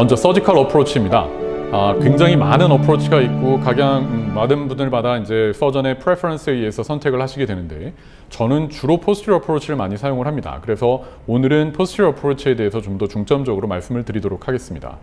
먼저 서지컬 어프로치입니다. 아, 굉장히 많은 어프로치가 있고 각양 음, 많은 분들마다 이제 서전의 프레퍼런스에 의해서 선택을 하시게 되는데 저는 주로 포스티어 어프로치를 많이 사용을 합니다. 그래서 오늘은 포스티어 어프로치에 대해서 좀 더 중점적으로 말씀을 드리도록 하겠습니다.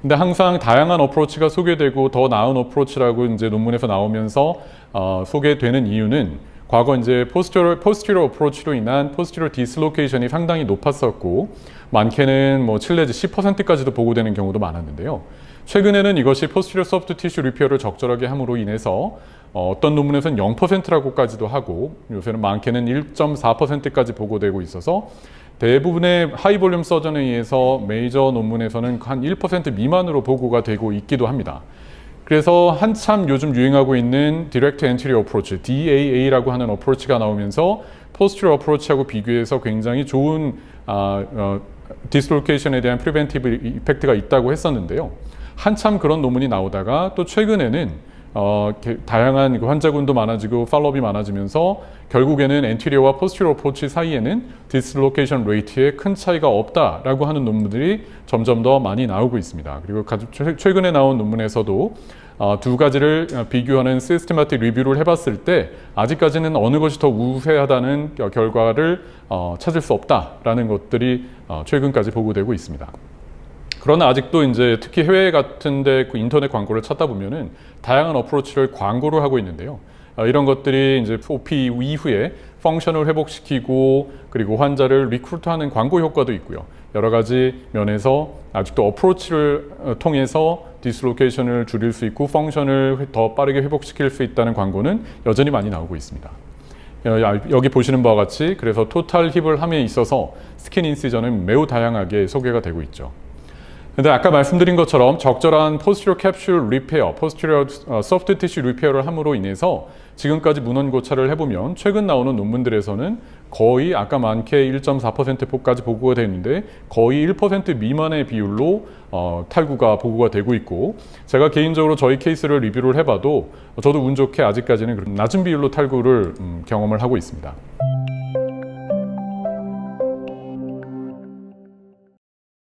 근데 항상 다양한 어프로치가 소개되고 더 나은 어프로치라고 이제 논문에서 나오면서 어, 소개되는 이유는 과거 이제 포스티어 포스티어 어프로치로 인한 포스티어 디슬로케이션이 상당히 높았었고 많게는 뭐7 내지 10%까지도 보고되는 경우도 많았는데요. 최근에는 이것이 포스티어 소프트 티슈 리페어를 적절하게 함으로 인해서 어, 어떤 논문에서는 0%라고까지도 하고 요새는 많게는 1.4%까지 보고되고 있어서 대부분의 하이 볼륨 서전에 의해서 메이저 논문에서는 한 1% 미만으로 보고가 되고 있기도 합니다. 그래서 한참 요즘 유행하고 있는 디렉트 엔트리 어프로치, DAA라고 하는 어프로치가 나오면서 포스트리 어프로치하고 비교해서 굉장히 좋은 아, 어, 디스로케이션에 대한 프리벤티브 이펙트가 있다고 했었는데요. 한참 그런 논문이 나오다가 또 최근에는 어, 게- 다양한 그 환자군도 많아지고 팔로업이 많아지면서 결국에는 엔티리어와 포스티리어 어프로치 사이에는 디스로케이션 레이트에 큰 차이가 없다라고 하는 논문들이 점점 더 많이 나오고 있습니다. 그리고 최근에 나온 논문에서도 어, 두 가지를 어, 비교하는 시스테마틱 리뷰를 해봤을 때 아직까지는 어느 것이 더 우세하다는 겨- 결과를 어, 찾을 수 없다라는 것들이 어, 최근까지 보고되고 있습니다. 그러나 아직도 이제 특히 해외 같은데 그 인터넷 광고를 찾다 보면은 다양한 어프로치를 광고를 하고 있는데요. 어, 이런 것들이 이제 OP 이후에 펑션을 회복시키고 그리고 환자를 리크루트하는 광고 효과도 있고요. 여러 가지 면에서 아직도 어프로치를 어, 통해서 디스로케이션을 줄일 수 있고 펑션을 회- 더 빠르게 회복시킬 수 있다는 광고는 여전히 많이 나오고 있습니다. 어, 여기 보시는 바와 같이 그래서 토탈 힙을 함에 있어서 스킨 인시전은 매우 다양하게 소개가 되고 있죠. 근데 아까 말씀드린 것처럼 적절한 포스티리어 캡슐 리페어, 포스티리어 소프트 티슈 리페어를 함으로 인해서 지금까지 문헌 고찰을 해보면 최근 나오는 논문들에서는 거의 아까 많게 1.4%까지 보고가 되는데 거의 1% 미만의 비율로 어, 탈구가 보고가 되고 있고 제가 개인적으로 저희 케이스를 리뷰를 해봐도 저도 운 좋게 아직까지는 그런 낮은 비율로 탈구를 음, 경험을 하고 있습니다.